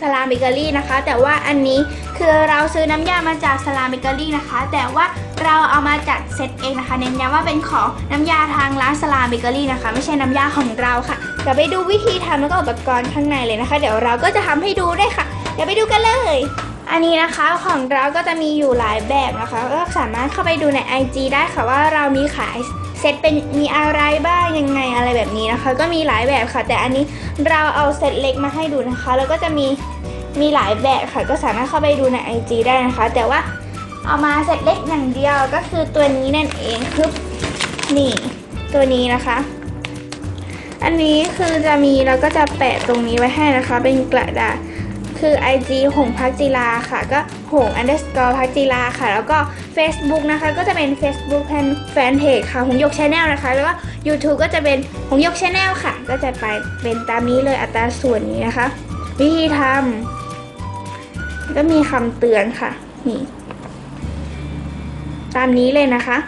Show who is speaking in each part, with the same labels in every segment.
Speaker 1: สลามเบเกอรี่นะคะ แต่ว่าอันนี้คือเราซื้อน้ำยามาจากสลามเบเกอรี่นะคะ แต่ว่าเราเอามาจัดเซตเองนะคะ เน้นย้ำว่าเป็นของน้ำยาทางร้านสลามเบเกอรี่นะคะ ไม่ใช่น้ำยาของเราค่ะเดี๋ยวไปดูวิธีทำแล้วก็อุปกรณ์ข้างในเลยนะคะ เดี๋ยวเราก็จะทำให้ดูด้วยค่ะ เดี๋ยวไปดูกันเลย อันนี้นะคะของเราก็จะมีอยู่หลายแบบนะคะ ก็สามารถเข้าไปดูใน IG ได้ค่ะว่าเรามีขาย เซตเป็นมีอะไรบ้างยังไงอะไรแบบนี้นะคะ ก็มีหลายแบบค่ะ แต่อันนี้เราเอาเซตเล็กมาให้ดูนะคะ แล้วก็จะมีมีหลายแบบค่ะ ก็สามารถเข้าไปดูใน IG ได้นะคะ แต่ว่าเอามาเซตเล็กอย่างเดียวก็คือตัวนี้นั่นเองคือนี่ตัวนี้นะคะ อันนี้คือจะมีแล้วก็จะแปะตรงนี้ไว้ให้นะคะ เป็นกระดาษ คือ IG หงพักจิลาค่ะ ก็หง underscore พักจิลาค่ะ แล้วก็ Facebook นะคะ ก็จะเป็น Facebook แฟนเพจค่ะ หงยกชาแนลนะคะ แล้วก็ YouTube ก็จะเป็นหงยกชาแนลค่ะ ก็จะไปเป็นตามนี้เลยอัตราส่วนนี้นะคะ วิธีทำก็มีคำเตือนค่ะ นี่ ตามนี้เลยนะคะ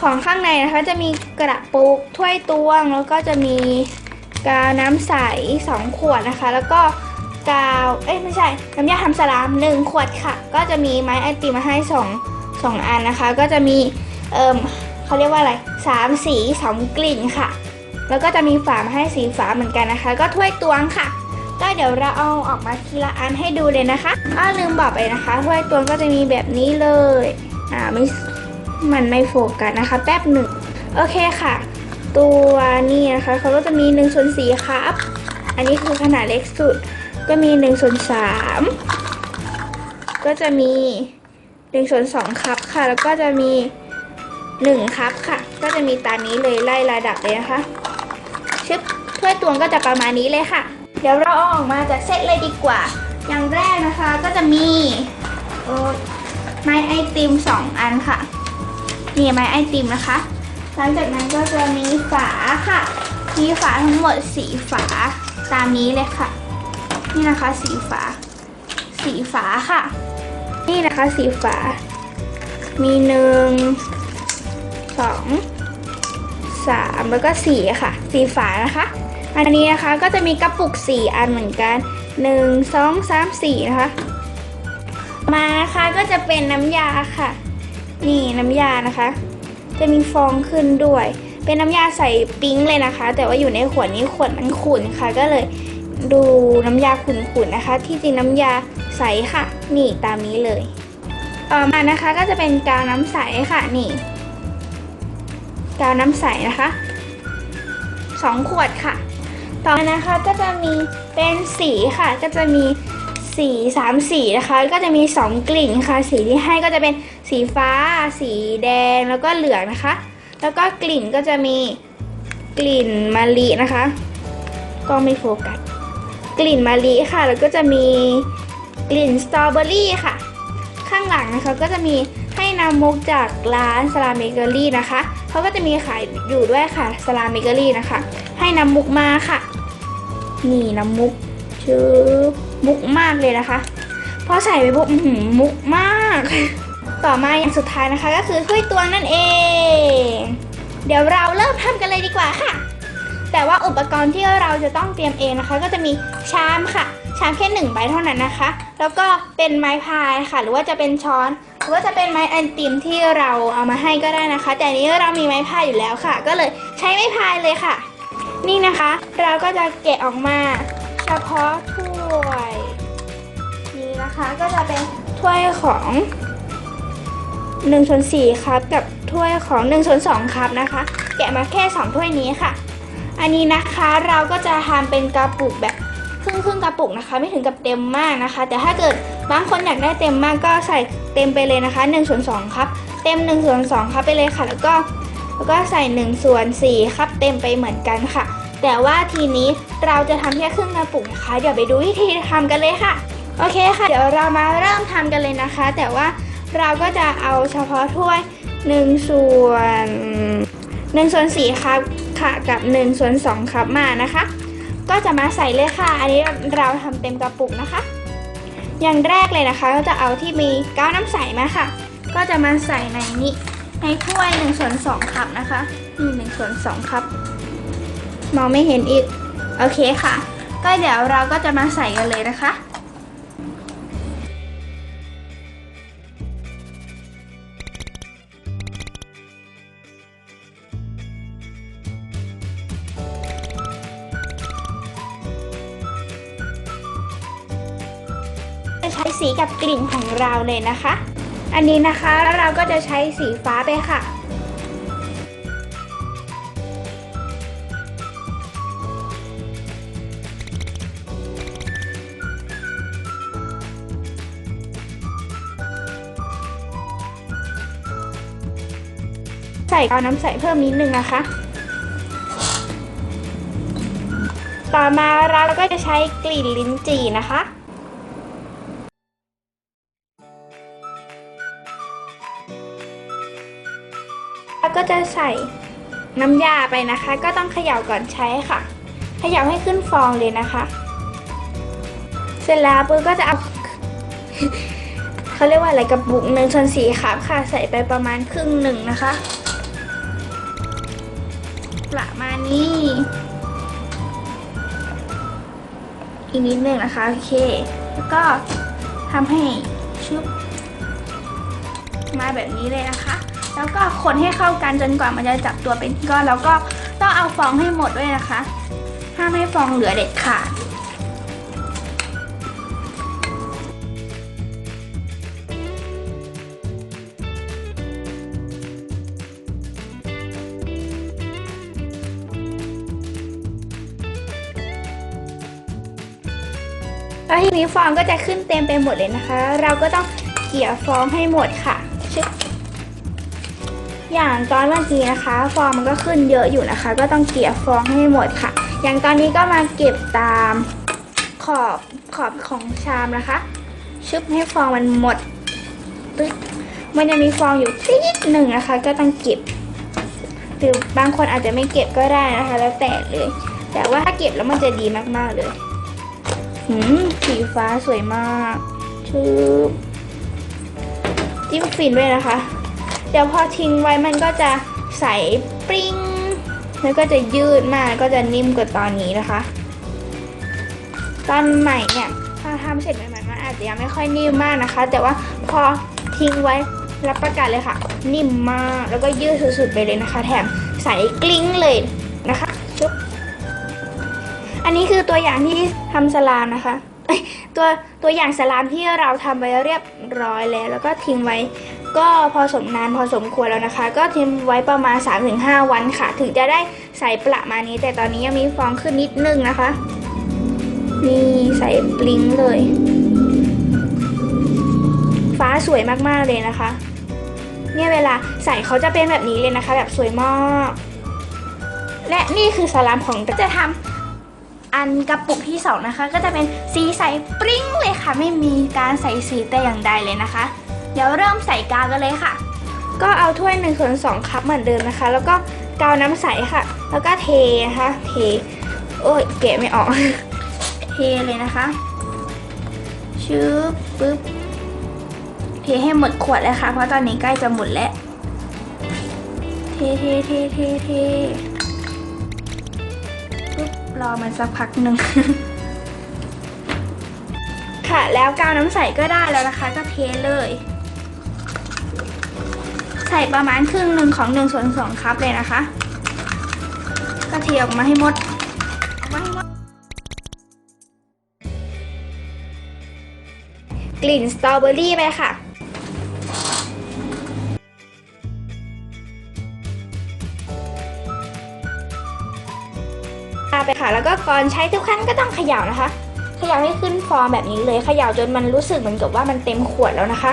Speaker 1: ของข้างในนะคะจะมีกระปุกถ้วยตวง แล้วก็จะมีกาน้ำใส 2 ขวดนะคะ แล้วก็ กาว เอ้ยไม่ใช่ น้ำยาทำสลาม1ขวดค่ะ ก็จะมีไม้ไอติมมาให้2 2อันนะคะ ก็จะมี เอิมเขาเรียกว่าอะไร3สี2กลิ่นค่ะ แล้วก็จะมีฝามาให้สีฝาเหมือนกันนะคะ ก็ถ้วยตวงค่ะ ก็เดี๋ยวเราเอาออกมาทีละอันให้ดูเลยนะคะอ้าลืมบอกไปนะคะ ถ้วยตวงก็จะมีแบบนี้เลย อ่าไม่ มันไม่โฟกัสนะคะ แป๊บหนึ่ง โอเคค่ะ ตัวนี้นะคะเขาก็จะมี1ส่วน4ครับ อันนี้คือขนาดเล็กสุด ก็มี1ส่วน3ก็จะมี1ส่วน2ครับค่ะ แล้วก็จะมี1ครับค่ะ ก็จะมีตามนี้เลยไล่ระดับเลยนะคะชึบถ้วยตวงก็จะประมาณนี้เลยค่ะ เดี๋ยวเราเอาออกมาจากเซตเลยดีกว่า อย่างแรกนะคะก็จะมีไม้ไอติมสองอันค่ะนี่ไม้ไอติมนะคะ หลังจากนั้นก็จะมีฝาค่ะ มีฝาทั้งหมดสีฝาตามนี้เลยค่ะ นี่นะคะสีฝา สีฝาค่ะ นี่นะคะสีฝา มีหนึ่งสองสามแล้วก็สี่ค่ะ สีฝานะคะ อันนี้นะคะก็จะมีกระปุกสี่อันเหมือนกันหนึ่งสองสามสี่นะคะ มานะคะก็จะเป็นน้ำยาค่ะ นี่น้ำยานะคะ จะมีฟองขึ้นด้วย เป็นน้ำยาใส่ปิ๊งเลยนะคะ แต่ว่าอยู่ในขวดนี้ขวดมันขุ่นค่ะ ก็เลย ดูน้ำยาขุ่นๆนะคะ ที่จริงน้ำยาใสค่ะ นี่ตามนี้เลย ต่อมานะคะก็จะเป็นกาวน้ำใสค่ะนี่ กาวน้ำใสนะคะสองขวดค่ะ ต่อมานะคะก็จะมีเป็นสีค่ะ ก็จะมีสีสามสีนะคะ ก็จะมีสองกลิ่นค่ะ สีที่ให้ก็จะเป็นสีฟ้า สีแดงแล้วก็เหลืองนะคะ แล้วก็กลิ่นก็จะมีกลิ่นมะลินะคะ ก็ไม่โฟกัส กลิ่นมะลิค่ะ แล้วก็จะมีกลิ่นสตรอเบอรี่ค่ะ ข้างหลังนะคะก็จะมีให้นำมุกจากร้านสลาเมเกอรี่นะคะเขาก็จะมีขายอยู่ด้วยค่ะสลาเมเกอรี่นะคะ ให้นำมุกมาค่ะ นี่น้ำมุกชื่อมุกมากเลยนะคะพอใส่ไปปุ๊บอื้อหือมุกมาก ต่อมาอย่างสุดท้ายนะคะ ก็คือถ้วยตวงนั่นเอง เดี๋ยวเราเริ่มทำกันเลยดีกว่าค่ะ แต่ว่าอุปกรณ์ที่เราจะต้องเตรียมเองนะคะ ก็จะมีชามค่ะ ชามแค่หนึ่งใบเท่านั้นนะคะ แล้วก็เป็นไม้พายค่ะ หรือว่าจะเป็นช้อนหรือว่าจะเป็นไม้ไอติมที่เราเอามาให้ก็ได้นะคะ แต่นี้เรามีไม้พายอยู่แล้วค่ะ ก็เลยใช้ไม้พายเลยค่ะ นี่นะคะ เราก็จะแกะออกมาเฉพาะถ้วยนี่นะคะก็จะเป็นถ้วยของ1ส่วน4ครับกับถ้วยของ1ส่วน2ครับนะคะ แกะมาแค่ 2 ถ้วยนี้ค่ะ อันนี้นะคะเราก็จะทำเป็นกระปุกแบบครึ่งครึ่งกระปุกนะคะ ไม่ถึงกับเต็มมากนะคะ แต่ถ้าเกิดบางคนอยากได้เต็มมากก็ใส่เต็มไปเลยนะคะ1ส่วน2ครับ เต็ม1ส่วน2ครับไปเลยค่ะ แล้วก็แล้วก็ใส่1ส่วน4ครับ เต็มไปเหมือนกันค่ะ แต่ว่าทีนี้เราจะทำแค่ครึ่งกระปุกนะคะ เดี๋ยวไปดูวิธีทำกันเลยค่ะ โอเคค่ะ เดี๋ยวเรามาเริ่มทำกันเลยนะคะ แต่ว่าเราก็จะเอาเฉพาะถ้วย1ส่วน 1ส่วน4ครับค่ะกับ1ส่วน2ครับมานะคะ ก็จะมาใส่เลยค่ะ อันนี้เราทำเต็มกระปุกนะคะ อย่างแรกเลยนะคะ ก็จะเอาที่มีก้าวน้ำใสมาค่ะ ก็จะมาใส่ในนี้ในถ้วย1ส่วน2ครับนะคะนี่1ส่วน2ครับ มองไม่เห็นอีก โอเคค่ะ ก็เดี๋ยวเราก็จะมาใส่กันเลยนะคะ กับกลิ่นของเราเลยนะคะ อันนี้นะคะแล้วเราก็จะใช้สีฟ้าไปค่ะ ใส่เอาน้ำใสเพิ่มนิดนึงนะคะต่อมาเราก็จะใช้กลิ่นลิ้นจี่นะคะ ก็จะใส่น้ำยาไปนะคะ ก็ต้องเขย่าก่อนใช้ค่ะเขย่าให้ขึ้นฟองเลยนะคะ เสร็จแล้วปุ๊บก็จะเอาเขาเรียกว่าอะไรกระปุกหนึ่งส่วนสี่ครับค่ะใส่ไปประมาณครึ่งหนึ่งนะคะ ประมาณนี้ อีกนิดหนึ่งนะคะโอเค แล้วก็ทำให้ชุบมาแบบนี้เลยนะคะ แล้วก็คนให้เข้ากันจนกว่ามันจะจับตัวเป็นก้อน แล้วก็ต้องเอาฟองให้หมดด้วยนะคะ ห้ามให้ฟองเหลือเด็ดขาดแล้วทีนี้ฟองก็จะขึ้นเต็มไปหมดเลยนะคะ เราก็ต้องเกี่ยฟองให้หมดค่ะชึบ อย่างตอนเมื่อกี้นะคะ ฟองมันก็ขึ้นเยอะอยู่นะคะ ก็ต้องเกี่ยฟองให้หมดค่ะ อย่างตอนนี้ก็มาเก็บตามขอบขอบของชามนะคะ ชึบให้ฟองมันหมดตึ๊ดมันจะมีฟองอยู่ติดหนึ่งนะคะ ก็ต้องเก็บหรือบางคนอาจจะไม่เก็บก็ได้นะคะ แล้วแต่เลย แต่ว่าถ้าเก็บแล้วมันจะดีมากๆเลยหืมสีฟ้าสวยมากชืบจิ้มฟินด้วยนะคะ เดี๋ยวพอทิ้งไว้มันก็จะใสปริ้งแล้วก็จะยืดมากก็จะนิ่มกว่าตอนนี้นะคะ ตอนใหม่เนี่ยพอทำเสร็จใหม่ๆมันอาจจะยังไม่ค่อยนิ่มมากนะคะ แต่ว่าพอทิ้งไว้รับประกันเลยค่ะ นิ่มมากแล้วก็ยืดสุดๆไปเลยนะคะ แถมใสกลิ้งเลยนะคะชุบอันนี้คือตัวอย่างที่ทำสลามนะคะตัวตัวอย่างสลามที่เราทำไว้เรียบร้อยแล้ว แล้วก็ทิ้งไว้ ก็พอสมนานพอสมควรแล้วนะคะ ก็ทิ้งไว้ประมาณ 3-5 วันค่ะ ถึงจะได้ใส่ประมาณนี้ แต่ตอนนี้ยังมีฟองขึ้นนิดนึงนะคะนี่ใส่ปลิงเลย ฟ้าสวยมากๆเลยนะคะ เนี่ยเวลาใส่เขาจะเป็นแบบนี้เลยนะคะ แบบสวยมาก และนี่คือสลามของจะทำอันกระปุกที่สองนะคะ ก็จะเป็นสีใสปริ้งเลยค่ะ ไม่มีการใส่สีแต่อย่างใดเลยนะคะ เดี๋ยวเริ่มใส่กาวกันเลยค่ะ ก็เอาถ้วยหนึ่งส่วนสองคัพเหมือนเดิมนะคะ แล้วก็กาวน้ำใสค่ะ แล้วก็เทนะคะเทโอ้ยเกะไม่ออก เทเลยนะคะ ชืบปึ๊บเทให้หมดขวดเลยค่ะ เพราะตอนนี้ใกล้จะหมดแล้ว เทเทเทเทเทปุ๊บรอมันสักพักหนึ่งค่ะแล้วกาวน้ำใสก็ได้แล้วนะคะ ก็เทเลย ใส่ประมาณครึ่งหนึ่งของหนึ่งส่วนสองคัพเลยนะคะ ก็เทออกมาให้หมดกมหมดกลิ่นสตรอเบอรี่ไปค่ะตาไปค่ะ แล้วก็ก่อนใช้ทุกครั้งก็ต้องเขย่านะคะ เขย่าให้ขึ้นฟองแบบนี้เลย เขย่าจนมันรู้สึกเหมือนกับว่ามันเต็มขวดแล้วนะคะ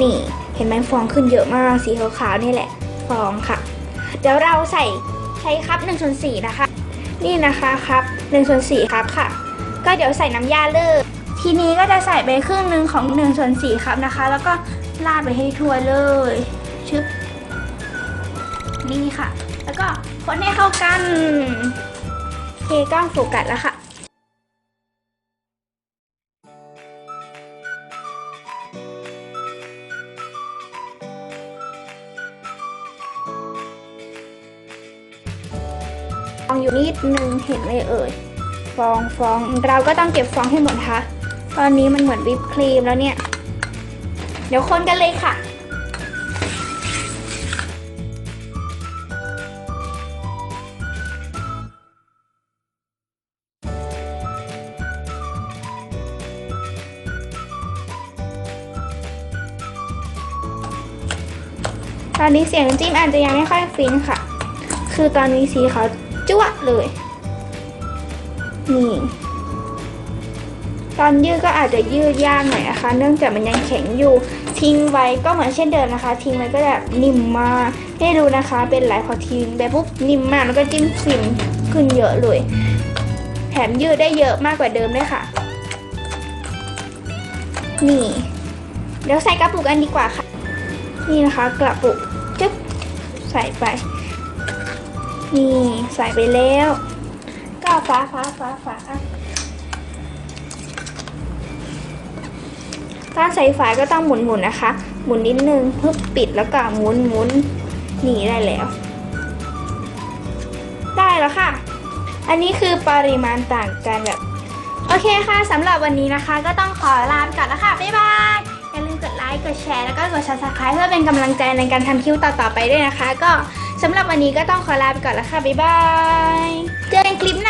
Speaker 1: นี่ ห็นไหมฟองขึ้นเยอะมากสีขาวๆนี่แหละ ฟองค่ะ เดี๋ยวเราใส่ใช้คัพ1ส่วน4นะคะ นี่นะคะครับ1ส่วน4ครับค่ะ ก็เดี๋ยวใส่น้ำยาเลยทีนี้ก็จะใส่ไปครึ่งหนึ่งของ1ส่วน4ครับนะคะ แล้วก็ราดไปให้ทั่วเลยชึบนี่ค่ะ แล้วก็คนให้เข้ากันเคกล้องโฟกัสแล้วค่ะ ฟองอยู่งเห็นไหมเอ่ย ฟองฟองเราก็ต้องเก็บฟองให้หมดค่ะ ตอนนี้มันเหมือนวิปครีมแล้วเนี่ย เดี๋ยวคนกันเลยค่ะตอนนี้เสียงจิ้มอาจจะยังไม่ค่อยฟินค่ะ คือตอนนี้สีเขา จั่วเลย นี่ตอนยืดก็อาจจะยืดยากหน่อยนะคะ เนื่องจากมันยังแข็งอยู่ ทิ้งไว้ก็เหมือนเช่นเดิมนะคะ ทิ้งไว้ก็แบบนิ่มมากให้ดูนะคะ เป็นหลายพอทิ้งไปปุ๊บนิ่มมากแล้วก็จิ้มฟินขึ้นเยอะเลยแถมยืดได้เยอะมากกว่าเดิมด้วยค่ะ นี่เดี๋ยวใส่กระปุกกันดีกว่าค่ะ นี่นะคะกระปุกจึ๊บใส่ไป นี่ใส่ไปแล้ว ก็ฟ้าฟ้าฟ้าฟ้าการใส่ฝายก็ต้องหมุนหมุนๆนะคะ หมุนนิดนึงเพื่อปิดแล้วก็หมุนหมุนหนีได้แล้ว ได้แล้วค่ะ อันนี้คือปริมาณต่างกันแบบ โอเคค่ะสำหรับวันนี้นะคะ ก็ต้องขอลาไปก่อนแล้วค่ะบ๊ายบายอย่าลืมกดไลค์กดแชร์แล้วก็กด subscribe เพื่อเป็นกำลังใจในการทำคลิปต่อๆไปด้วยนะคะ ก็ สำหรับวันนี้ก็ต้องขอลาไปก่อนแล้วค่ะบ๊ายบาย เจอกันคลิปหน้า